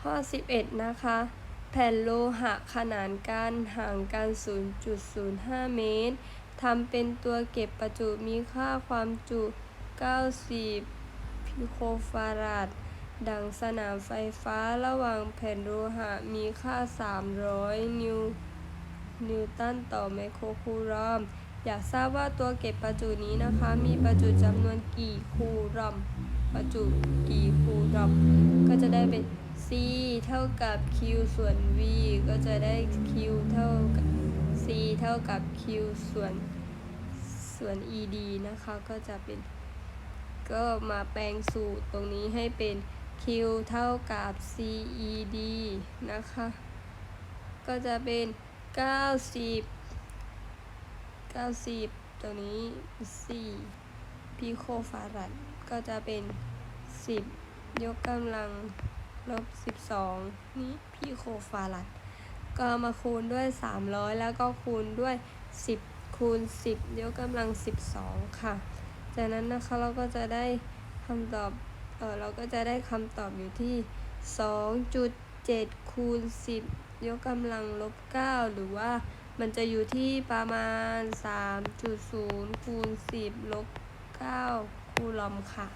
ข้อ11นะคะ แผ่นโลหะขนานกันห่างกัน 0.05 เมตรทำเป็นตัวเก็บประจุมีค่าความจุ 90 พิโคฟาราด ดังสนามไฟฟ้าระหว่างแผ่นโลหะมีค่า 300 นิวนิวตันต่อไมโครคูลอม อยากทราบว่าตัวเก็บประจุนี้นะคะ มีประจุจำนวนกี่คูลอม ประจุกี่คูลอม ก็จะได้เป็น c เท่ากับ q ส่วน v ก็จะได้ q เท่ากับ c เท่ากับ q ส่วนส่วน ed นะคะก็จะเป็น ก็มาแปลงสูตรตรงนี้ให้เป็น q เท่ากับ ced นะคะ ก็จะเป็น 90 90 ตัวนี้ 4 พิโคฟารัดก็จะเป็น 10 ยกกำลัง ลบ12นี่พิโคฟารัดก็มาคูณด้วย300แล้วก็คูณด้วย10คูณ10ยกกำลัง12ค่ะ จากนั้นนะคะเราก็จะได้คำตอบเออเราก็จะได้คำตอบอยู่ที่2.7คูณ10ยกกำลังลบ9หรือว่ามันจะอยู่ที่ประมาณ 3.0 คูณ 10 ลบ 9 คูลอมค่ะ